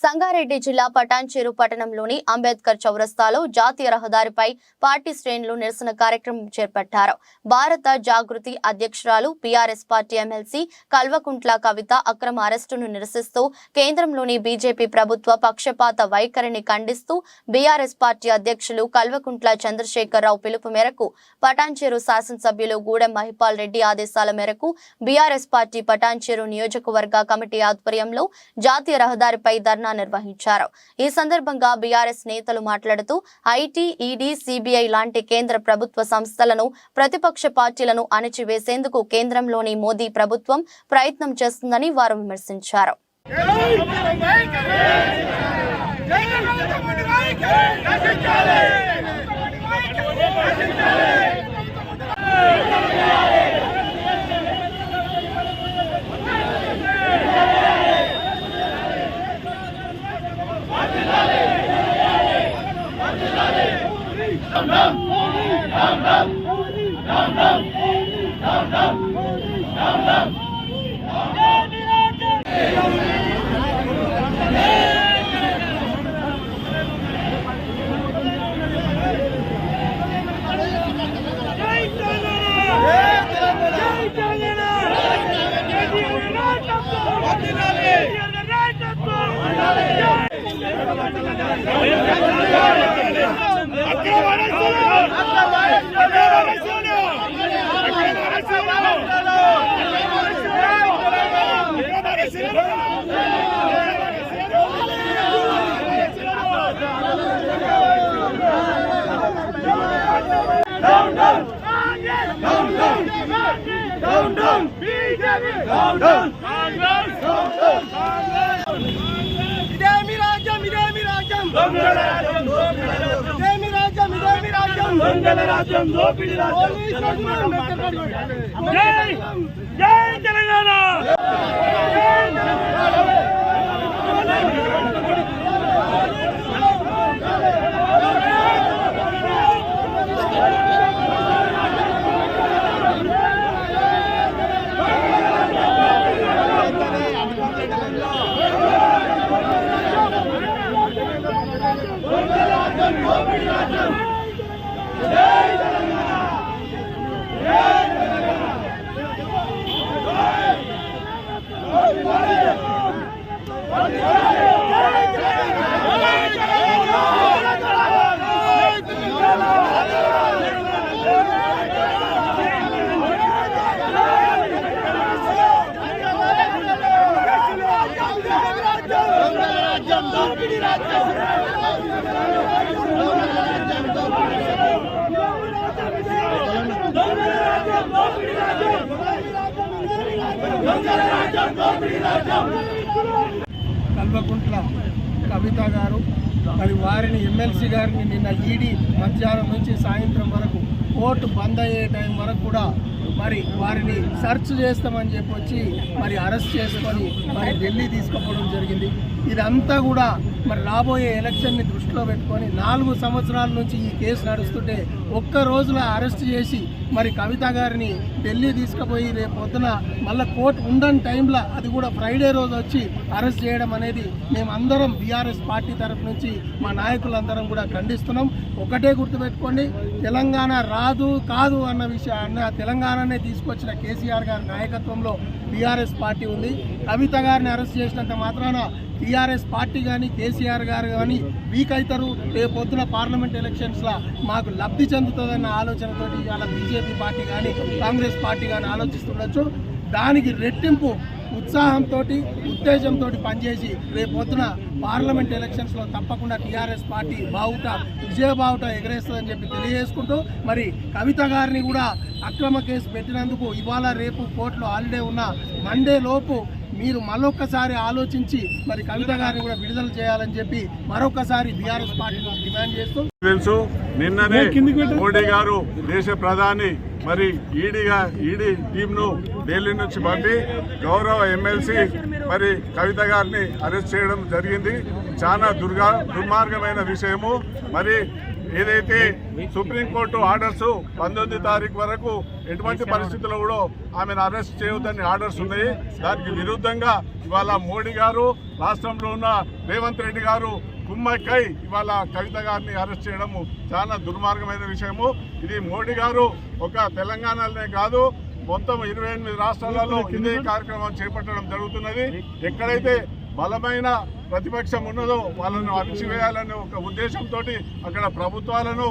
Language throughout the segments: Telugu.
సంగారెడ్డి జిల్లా పటాన్చేరు పట్టణంలోని అంబేద్కర్ చౌరస్తాలో జాతీయ రహదారిపై పార్టీ శ్రేణులు నిరసన కార్యక్రమం చేపట్టారు. భారత జాగృతి అధ్యక్షురాలు PRS party MLC Kalvakuntla Kavitha అక్రమ అరెస్టును నిరసిస్తూ కేంద్రంలోని బీజేపీ ప్రభుత్వ పక్షపాత వైఖరిని ఖండిస్తూ బీఆర్ఎస్ పార్టీ అధ్యక్షులు కల్వకుంట్ల చంద్రశేఖరరావు పిలుపు మేరకు పటాన్చేరు శాసనసభ్యులు గూడెం మహిపాల్ రెడ్డి ఆదేశాల మేరకు బీఆర్ఎస్ పార్టీ పటాన్చేరు నియోజకవర్గ కమిటీ ఆధ్వర్యంలో జాతీయ రహదారిపై ధర్నా నిర్వహించారు. ఈ సందర్భంగా బీఆర్ఎస్ నేతలు మాట్లాడుతూ ఐటీ ఈడీ సిబిఐ లాంటి కేంద్ర ప్రభుత్వ సంస్థలను ప్రతిపక్ష పార్టీలను అణచివేసేందుకు కేంద్రంలోని మోదీ ప్రభుత్వం ప్రయత్నం చేస్తుందని వారు విమర్శించారు. down, down. Down, down. Down, down. BJP. Down, down. Congress. Down, down. Congress. Congress. Idemir Acem, İdemir Acem. Down, down. Down, down. ఇదేమి రాజ్యం దోపిడి రాజ్యం జై జై తెలంగాణ. కల్వకుంట్ల కవిత గారు మరి వారిని ఎమ్మెల్సీ గారిని నిన్న ఈడీ మధ్యాహ్నం నుంచి సాయంత్రం వరకు కోర్టు బంద్ అయ్యే టైం వరకు కూడా మరి వారిని సెర్చ్ చేస్తామని చెప్పి వచ్చి మరి అరెస్ట్ చేసుకొని మరి ఢిల్లీ తీసుకుపోవడం జరిగింది. ఇదంతా కూడా మరి రాబోయే ఎలక్షన్ని దృష్టిలో పెట్టుకొని నాలుగు సంవత్సరాల నుంచి ఈ కేసు నడుస్తుంటే ఒక్క రోజులో అరెస్ట్ చేసి మరి కవిత గారిని ఢిల్లీ తీసుకుపోయి రేపు పొద్దున మళ్ళీ కోర్టు ఉండని టైంలో అది కూడా ఫ్రైడే రోజు వచ్చి అరెస్ట్ చేయడం అనేది మేమందరం బీఆర్ఎస్ పార్టీ తరఫు నుంచి మా నాయకులందరం కూడా ఖండిస్తున్నాం. ఒకటే గుర్తుపెట్టుకోండి తెలంగాణ రాదు కాదు అన్న విషయాన్ని తెలంగాణ తెలంగాణనే తీసుకొచ్చిన కేసీఆర్ గారి నాయకత్వంలో టీఆర్ఎస్ పార్టీ ఉంది. కవిత గారిని అరెస్ట్ చేసినంత మాత్రాన టీఆర్ఎస్ పార్టీ కానీ కేసీఆర్ గారు కానీ వీక్ అవుతారు రేపు పొద్దున పార్లమెంట్ ఎలక్షన్స్లో మాకు లబ్ధి చెందుతుందన్న ఆలోచనతోటి ఇవాళ బీజేపీ పార్టీ కానీ కాంగ్రెస్ పార్టీ కానీ ఆలోచిస్తుండొచ్చు. దానికి రెట్టింపు ఉత్సాహంతో ఉత్తేజంతో పనిచేసి రేపు పొద్దున పార్లమెంట్ ఎలక్షన్స్లో తప్పకుండా టీఆర్ఎస్ పార్టీ బావుట విజయ బావుట ఎగరేస్తుందని చెప్పి తెలియజేసుకుంటూ మరి కవిత గారిని కూడా అక్రమ కేసు పెట్టినందుకు ఇవాళ రేపు కోర్టులో హాలిడే ఉన్న మండే లోపు మీరు మరొకసారి ఆలోచించి మరి కవిత గారిని కూడా విడుదల చేయాలని చెప్పి మరొకసారి బీఆర్ఎస్ పార్టీ డిమాండ్ చేస్తూ తెలుసు నిన్ననే మోడీ గారు దేశ ప్రధాని మరి ఈడీగా ఈడీ టీంను ఢిల్లీ నుంచి పంపి గౌరవ ఎమ్మెల్సీ మరి కవిత గారిని అరెస్ట్ చేయడం జరిగింది. చాలా దుర్గా దుర్మార్గమైన విషయము. మరి ఏదైతే సుప్రీంకోర్టు ఆర్డర్స్ పంతొమ్మిది తారీఖు వరకు ఎటువంటి పరిస్థితుల్లో కూడా ఆమెను అరెస్ట్ చేయొద్దని ఆర్డర్స్ ఉన్నాయి. దానికి విరుద్ధంగా ఇవాళ మోడీ గారు రాష్ట్రంలో ఉన్న రేవంత్ రెడ్డి గారు కుమ్మక్కై ఇవాళ కవిత గారిని అరెస్ట్ చేయడము చాలా దుర్మార్గమైన విషయము. ఇది మోడీ గారు ఒక తెలంగాణలోనే కాదు మొత్తం ఇరవై ఎనిమిది రాష్ట్రాలలో ఇదే కార్యక్రమం చేపట్టడం జరుగుతున్నది. ఎక్కడైతే బలమైన ప్రతిపక్షం ఉన్నదో వాళ్ళను అణిచివేయాలనే ఒక ఉద్దేశంతో అక్కడ ప్రభుత్వాలను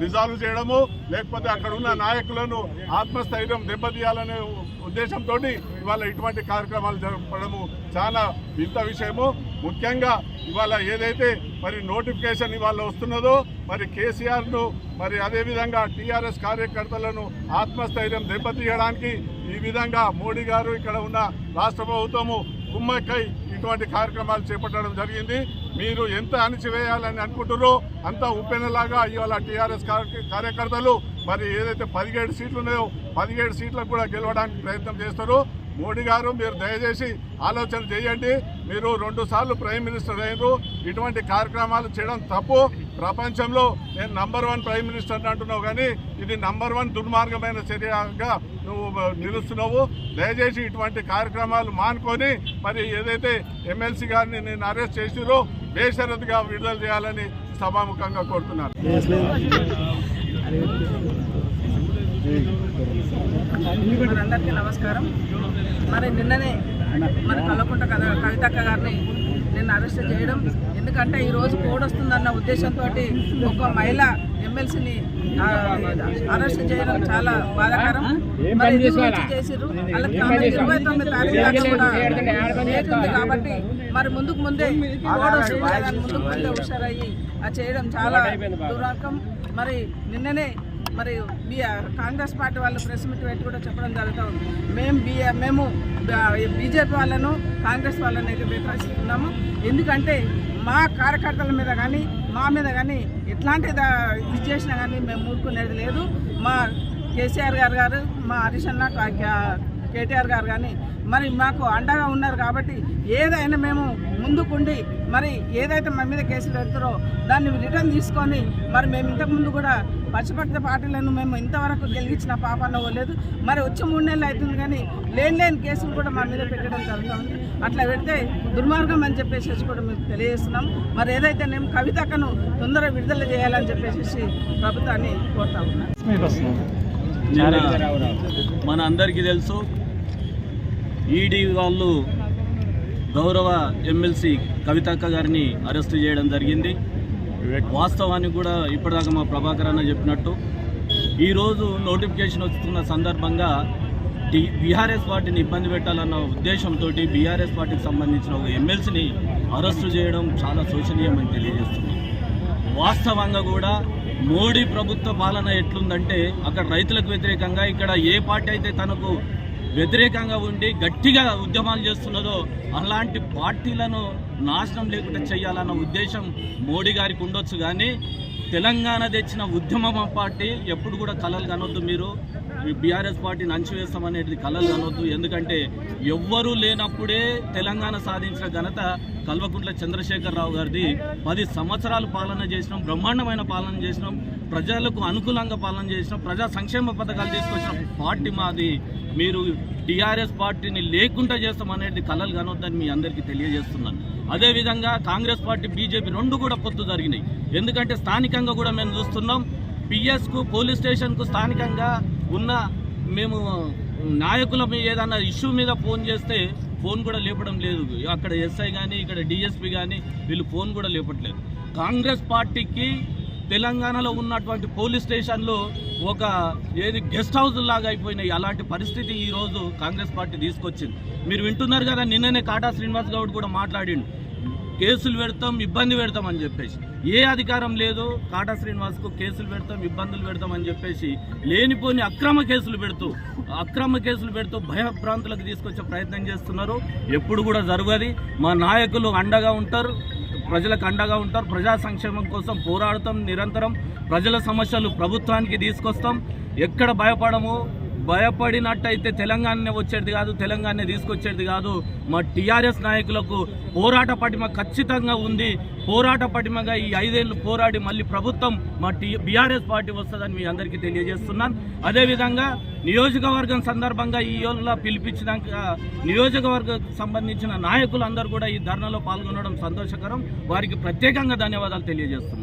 డిజాల్వ్ చేయడము లేకపోతే అక్కడ ఉన్న నాయకులను ఆత్మస్థైర్యం దెబ్బతీయాలనే ఉద్దేశంతో ఇవాళ ఇటువంటి కార్యక్రమాలు జరపడము చాలా వింత విషయము. ముఖ్యంగా ఇవాళ ఏదైతే మరి నోటిఫికేషన్ ఇవాళ వస్తున్నదో మరి కేసీఆర్ను మరి అదేవిధంగా టీఆర్ఎస్ కార్యకర్తలను ఆత్మస్థైర్యం దెబ్బతీయడానికి ఈ విధంగా మోడీ గారు ఇక్కడ ఉన్న రాష్ట్ర ప్రభుత్వము కుమ్మక్కై ఇటువంటి కార్యక్రమాలు చేపట్టడం జరిగింది. మీరు ఎంత అణిచివేయాలని అనుకుంటారో అంతా ఉప్పెనలాగా ఇవాళ టీఆర్ఎస్ కార్యకర్తలు మరి ఏదైతే పదిహేడు సీట్లు ఉన్నాయో పదిహేడు సీట్లకు కూడా గెలవడానికి ప్రయత్నం చేస్తారు. మోడీ గారు మీరు దయచేసి ఆలోచన చేయండి. మీరు రెండు సార్లు ప్రైమ్ మినిస్టర్ అయ్యారు ఇటువంటి కార్యక్రమాలు చేయడం తప్పు. ప్రపంచంలో నేను నంబర్ వన్ ప్రైమ్ మినిస్టర్ అంటున్నావు కానీ ఇది నంబర్ వన్ దుర్మార్గమైన చర్యగా నువ్వు నిలుస్తున్నావు. దయచేసి ఇటువంటి కార్యక్రమాలు మానుకొని మరి ఏదైతే ఎమ్మెల్సీ గారిని నేను అరెస్ట్ చేసిరో బేషరతుగా విడుదల చేయాలని సభాముఖంగా కోరుతున్నాను. అందరికీ నమస్కారం. మరి నిన్ననే మరి కలకుంట కథ కవితక్క గారిని నిన్న అరెస్ట్ చేయడం ఎందుకంటే ఈరోజు రోజు కోడ్ వస్తుందన్న ఉద్దేశంతో ఒక మహిళ ఎమ్మెల్సీని అరెస్ట్ చేయడం చాలా బాధాకరం. మరి చేసిర్రు. వాళ్ళకి ఇరవై తొమ్మిది తారీఖు దాకా కూడా డేట్ ఉంది కాబట్టి మరి ముందుకు ముందే ముందుకు ముందే హుషారయ్యి. అది చేయడం చాలా దురాకం. మరి నిన్ననే మరి కాంగ్రెస్ పార్టీ వాళ్ళు ప్రెస్ మీట్ పెట్టి కూడా చెప్పడం జరుగుతూ ఉంది. మేము బి మేము బీజేపీ వాళ్ళను కాంగ్రెస్ వాళ్ళని అయితే వ్యతిరేకిస్తున్నాము ఎందుకంటే మా కార్యకర్తల మీద కానీ మా మీద కానీ ఎట్లాంటి దా- ఇది చేసినా కానీ మేము ఊరుకునేది లేదు. మా కేసీఆర్ గారు గారు మా హరీష్ అన్న కేటీఆర్ గారు కానీ మరి మాకు అండగా ఉన్నారు కాబట్టి ఏదైనా మేము ముందుకుండి మరి ఏదైతే మా మీద కేసులు పెడతారో దాన్ని రిటర్న్ తీసుకొని మరి మేము ఇంతకుముందు కూడా పచ్చిపట్ల పార్టీలను మేము ఇంతవరకు గెలిగించిన పాపన్న పోలేదు మరి వచ్చి మూడు నెలలు అవుతుంది కానీ లేని లేని కేసులు కూడా మా మీద పెట్టడం జరుగుతుంది అట్లా పెడితే దుర్మార్గం అని చెప్పేసి కూడా మేము తెలియజేస్తున్నాం. మరి ఏదైతే మేము కవితకను తొందరగా విడుదల చేయాలని చెప్పేసి ప్రభుత్వాన్ని కోరుతా ఉన్నాం. మన అందరికీ తెలుసు ఈడీ వాళ్ళు గౌరవ ఎమ్మెల్సీ కవితక్క గారిని అరెస్ట్ చేయడం జరిగింది. వాస్తవానికి కూడా ఇప్పటిదాకా మా ప్రభాకర్ అన్న చెప్పినట్టు ఈరోజు నోటిఫికేషన్ వస్తున్న సందర్భంగా బీఆర్ఎస్ పార్టీని ఇబ్బంది పెట్టాలన్న ఉద్దేశంతో బీఆర్ఎస్ పార్టీకి సంబంధించిన ఒక ఎమ్మెల్సీని అరెస్టు చేయడం చాలా శోచనీయమని తెలియజేస్తుంది. వాస్తవంగా కూడా మోడీ ప్రభుత్వ పాలన ఎట్లుందంటే అక్కడ రైతులకు వ్యతిరేకంగా ఇక్కడ ఏ పార్టీ అయితే తనకు వ్యతిరేకంగా ఉండి గట్టిగా ఉద్యమాలు చేస్తున్నదో అలాంటి పార్టీలను నాశనం లేకుండా చేయాలన్న ఉద్దేశం మోడీ గారికి ఉండొచ్చు కానీ తెలంగాణ తెచ్చిన ఉద్యమ పార్టీ ఎప్పుడు కూడా కలలు కనొద్దు మీరు. బీఆర్ఎస్ పార్టీని అంచివేస్తామనేది కలలు కనొద్దు ఎందుకంటే ఎవ్వరూ లేనప్పుడే తెలంగాణ సాధించిన ఘనత కల్వకుంట్ల చంద్రశేఖరరావు గారిది. పది సంవత్సరాలు పాలన చేసినాం బ్రహ్మాండమైన పాలన చేసినాం ప్రజలకు అనుకూలంగా పాలన చేసినాం ప్రజా సంక్షేమ పథకాలు తీసుకొచ్చిన. పార్టీ మాది. మీరు టీఆర్ఎస్ పార్టీని లేకుండా చేస్తామనేది కలలు కనొద్దని మీ అందరికీ తెలియజేస్తున్నాను. అదేవిధంగా కాంగ్రెస్ పార్టీ బీజేపీ రెండు కూడా పొత్తు జరిగినాయి. ఎందుకంటే స్థానికంగా కూడా మేము చూస్తున్నాం పిఎస్కు పోలీస్ స్టేషన్కు స్థానికంగా ఉన్న మేము నాయకుల మీ ఏదన్నా ఇష్యూ మీద ఫోన్ చేస్తే ఫోన్ కూడా లేపడం లేదు. అక్కడ ఎస్ఐ కానీ ఇక్కడ డిఎస్పీ కానీ వీళ్ళు ఫోన్ కూడా లేపట్లేదు. కాంగ్రెస్ పార్టీకి తెలంగాణలో ఉన్నటువంటి పోలీస్ స్టేషన్లు ఒక ఏది గెస్ట్ హౌస్ లాగా అయిపోయినాయి అలాంటి పరిస్థితి ఈరోజు కాంగ్రెస్ పార్టీ తీసుకొచ్చింది. మీరు వింటున్నారు కదా నిన్ననే కాటా శ్రీనివాస్ గౌడ్ కూడా మాట్లాడిండు. కేసులు పెడతాం ఇబ్బంది పెడతాం అని చెప్పేసి. ఏ అధికారం లేదు కాటా శ్రీనివాస్కు కేసులు పెడతాం ఇబ్బందులు పెడతాం అని చెప్పేసి లేనిపోని అక్రమ కేసులు పెడుతూ అక్రమ కేసులు పెడుతూ భయభ్రాంతులకు తీసుకొచ్చే ప్రయత్నం చేస్తున్నారు. ఎప్పుడు కూడా జరగదు. మా నాయకులు అండగా ఉంటారు ప్రజలకు అండగా ఉంటారు. ప్రజా సంక్షేమం కోసం పోరాడతాం నిరంతరం. ప్రజల సమస్యలు ప్రభుత్వానికి తీసుకొస్తాం. ఎక్కడ భయపడము భయపడినట్టయితే తెలంగాణనే వచ్చేది కాదు తెలంగాణనే తీసుకొచ్చేది కాదు. మా టీఆర్ఎస్ నాయకులకు పోరాట పటిమ ఖచ్చితంగా ఉంది. పోరాట పటిమగా ఈ ఐదేళ్ళు పోరాడి మళ్ళీ ప్రభుత్వం మా టీ బీఆర్ఎస్ పార్టీ వస్తుందని మీ అందరికీ తెలియజేస్తున్నాను. అదేవిధంగా నియోజకవర్గం సందర్భంగా ఈ యోలా పిలిపించినాక నియోజకవర్గం సంబంధించిన నాయకులందరూ కూడా ఈ ధర్నాలో పాల్గొనడం సంతోషకరం. వారికి ప్రత్యేకంగా ధన్యవాదాలు తెలియజేస్తున్నాను.